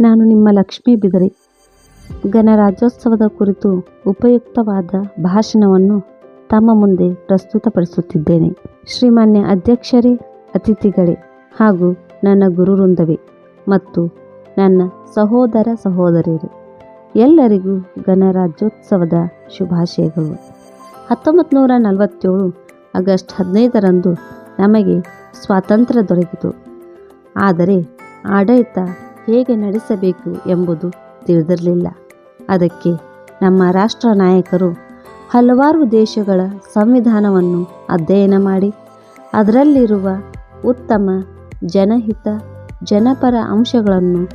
ನಾನು ನಿಮ್ಮ ಲಕ್ಷ್ಮೀ ಬಿದರಿ. ಗಣರಾಜ್ಯೋತ್ಸವದ ಕುರಿತು ಉಪಯುಕ್ತವಾದ ಭಾಷಣವನ್ನು ತಮ್ಮ ಮುಂದೆ ಪ್ರಸ್ತುತಪಡಿಸುತ್ತಿದ್ದೇನೆ. ಶ್ರೀಮಾನ್ಯ ಅಧ್ಯಕ್ಷರೇ, ಅತಿಥಿಗಳೇ ಹಾಗೂ ನನ್ನ ಗುರುವೃಂದವೇ ಮತ್ತು ನನ್ನ ಸಹೋದರ ಸಹೋದರಿಯರು, ಎಲ್ಲರಿಗೂ ಗಣರಾಜ್ಯೋತ್ಸವದ ಶುಭಾಶಯಗಳು. ಹತ್ತೊಂಬತ್ತು ನೂರ ನಲವತ್ತೇಳು ಆಗಸ್ಟ್ ಹದಿನೈದರಂದು ನಮಗೆ ಸ್ವಾತಂತ್ರ್ಯ ದೊರಕಿತು. ಆದರೆ ಆಡಳಿತ ಹೇಗೆ ನಡೆಸಬೇಕು ಎಂಬುದು ತಿಳಿದಿರಲಿಲ್ಲ. ಅದಕ್ಕೆ ನಮ್ಮ ರಾಷ್ಟ್ರ ನಾಯಕರು ಹಲವಾರು ದೇಶಗಳ ಸಂವಿಧಾನವನ್ನು ಅಧ್ಯಯನ ಮಾಡಿ, ಅದರಲ್ಲಿರುವ ಉತ್ತಮ ಜನಹಿತ, ಜನಪರ ಅಂಶಗಳನ್ನು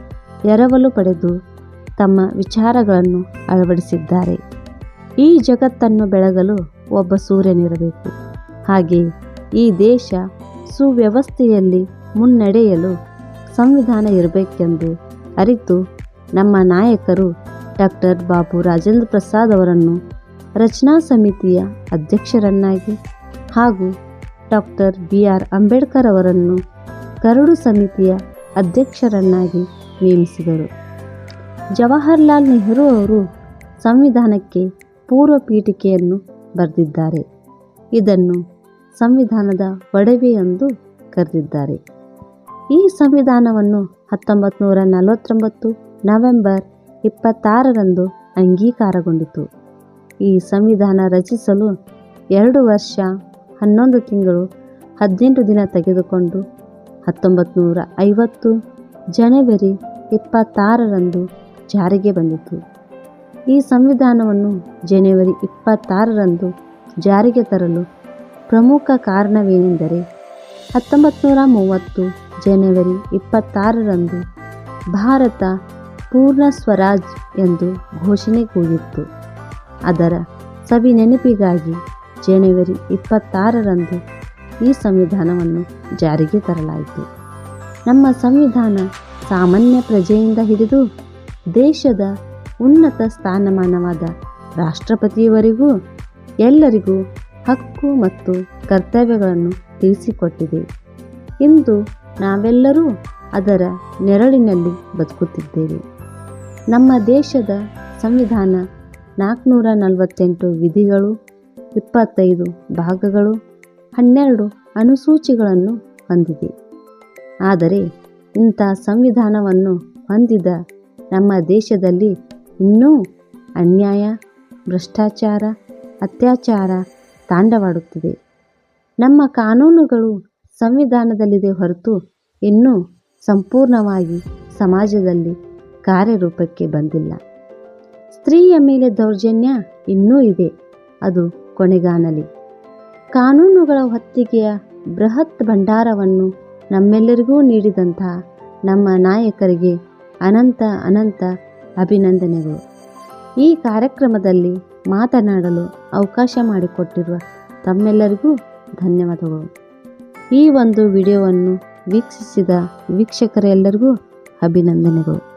ಎರವಲು ಪಡೆದು ತಮ್ಮ ವಿಚಾರಗಳನ್ನು ಅಳವಡಿಸಿದ್ದಾರೆ. ಈ ಜಗತ್ತನ್ನು ಬೆಳಗಲು ಒಬ್ಬ ಸೂರ್ಯನಿರಬೇಕು. ಹಾಗೆ ಈ ದೇಶ ಸುವ್ಯವಸ್ಥೆಯಲ್ಲಿ ಮುನ್ನಡೆಯಲು ಸಂವಿಧಾನ ಇರಬೇಕೆಂದು ಅರಿತು ನಮ್ಮ ನಾಯಕರು ಡಾಕ್ಟರ್ ಬಾಬು ರಾಜೇಂದ್ರ ಪ್ರಸಾದ್ ಅವರನ್ನು ರಚನಾ ಸಮಿತಿಯ ಅಧ್ಯಕ್ಷರನ್ನಾಗಿ ಹಾಗೂ ಡಾಕ್ಟರ್ ಬಿ ಆರ್ ಅಂಬೇಡ್ಕರ್ ಅವರನ್ನು ಕರಡು ಸಮಿತಿಯ ಅಧ್ಯಕ್ಷರನ್ನಾಗಿ ನೇಮಿಸಿದರು. ಜವಾಹರ್ಲಾಲ್ ನೆಹರು ಅವರು ಸಂವಿಧಾನಕ್ಕೆ ಪೂರ್ವ ಪೀಠಿಕೆಯನ್ನು ಬರೆದಿದ್ದಾರೆ. ಇದನ್ನು ಸಂವಿಧಾನದ ಒಡವೆ ಎಂದು ಕರೆದಿದ್ದಾರೆ. ಈ ಸಂವಿಧಾನವನ್ನು ಹತ್ತೊಂಬತ್ತು ನೂರ ನಲವತ್ತೊಂಬತ್ತು ನವೆಂಬರ್ ಇಪ್ಪತ್ತಾರರಂದು ಅಂಗೀಕಾರಗೊಂಡಿತು. ಈ ಸಂವಿಧಾನ ರಚಿಸಲು ಎರಡು ವರ್ಷ ಹನ್ನೊಂದು ತಿಂಗಳು ಹದಿನೆಂಟು ದಿನ ತೆಗೆದುಕೊಂಡು ಹತ್ತೊಂಬತ್ತು ನೂರ ಐವತ್ತು ಜನವರಿ ಇಪ್ಪತ್ತಾರರಂದು ಜಾರಿಗೆ ಬಂದಿತು. ಈ ಸಂವಿಧಾನವನ್ನು ಜನವರಿ ಇಪ್ಪತ್ತಾರರಂದು ಜಾರಿಗೆ ತರಲು ಪ್ರಮುಖ ಕಾರಣವೇನೆಂದರೆ ಹತ್ತೊಂಬತ್ತು ನೂರ ಮೂವತ್ತು ಜನವರಿ ಇಪ್ಪತ್ತಾರರಂದು ಭಾರತ ಪೂರ್ಣ ಸ್ವರಾಜ್ ಎಂದು ಘೋಷಣೆ ಕೂಗಿತ್ತು. ಅದರ ಸವಿ ನೆನಪಿಗಾಗಿ ಜನವರಿ ಇಪ್ಪತ್ತಾರರಂದು ಈ ಸಂವಿಧಾನವನ್ನು ಜಾರಿಗೆ ತರಲಾಯಿತು. ನಮ್ಮ ಸಂವಿಧಾನ ಸಾಮಾನ್ಯ ಪ್ರಜೆಯಿಂದ ಹಿಡಿದು ದೇಶದ ಉನ್ನತ ಸ್ಥಾನಮಾನವಾದ ರಾಷ್ಟ್ರಪತಿಯವರೆಗೂ ಎಲ್ಲರಿಗೂ ಹಕ್ಕು ಮತ್ತು ಕರ್ತವ್ಯಗಳನ್ನು ತಿಳಿಸಿಕೊಟ್ಟಿದೆ. ಇಂದು ನಾವೆಲ್ಲರೂ ಅದರ ನೆರಳಿನಲ್ಲಿ ಬದುಕುತ್ತಿದ್ದೇವೆ. ನಮ್ಮ ದೇಶದ ಸಂವಿಧಾನ ನಾಲ್ಕುನೂರ ನಲವತ್ತೆಂಟು ವಿಧಿಗಳು, ಇಪ್ಪತ್ತೈದು ಭಾಗಗಳು, ಹನ್ನೆರಡು ಅನುಸೂಚಿಗಳನ್ನು ಹೊಂದಿದೆ. ಆದರೆ ಇಂಥ ಸಂವಿಧಾನವನ್ನು ಹೊಂದಿದ ನಮ್ಮ ದೇಶದಲ್ಲಿ ಇನ್ನೂ ಅನ್ಯಾಯ, ಭ್ರಷ್ಟಾಚಾರ, ಅತ್ಯಾಚಾರ ತಾಂಡವಾಡುತ್ತಿದೆ. ನಮ್ಮ ಕಾನೂನುಗಳು ಸಂವಿಧಾನದಲ್ಲಿದೆ ಹೊರತು ಇನ್ನೂ ಸಂಪೂರ್ಣವಾಗಿ ಸಮಾಜದಲ್ಲಿ ಕಾರ್ಯರೂಪಕ್ಕೆ ಬಂದಿಲ್ಲ. ಸ್ತ್ರೀಯ ಮೇಲೆ ದೌರ್ಜನ್ಯ ಇನ್ನೂ ಇದೆ. ಅದು ಕೊನೆಗಾಣಲಿ ಕಾನೂನುಗಳ ಹೊತ್ತಿಗೆಯ ಬೃಹತ್ ಭಂಡಾರವನ್ನು ನಮ್ಮೆಲ್ಲರಿಗೂ ನೀಡಿದಂತಹ ನಮ್ಮ ನಾಯಕರಿಗೆ ಅನಂತ ಅನಂತ ಅಭಿನಂದನೆಗಳು. ಈ ಕಾರ್ಯಕ್ರಮದಲ್ಲಿ ಮಾತನಾಡಲು ಅವಕಾಶ ಮಾಡಿಕೊಟ್ಟಿರುವ ತಮ್ಮೆಲ್ಲರಿಗೂ ಧನ್ಯವಾದಗಳು. ಈ ಒಂದು ವಿಡಿಯೋವನ್ನು ವೀಕ್ಷಿಸಿದ ವೀಕ್ಷಕರೆಲ್ಲರಿಗೂ ಅಭಿನಂದನೆಗಳು.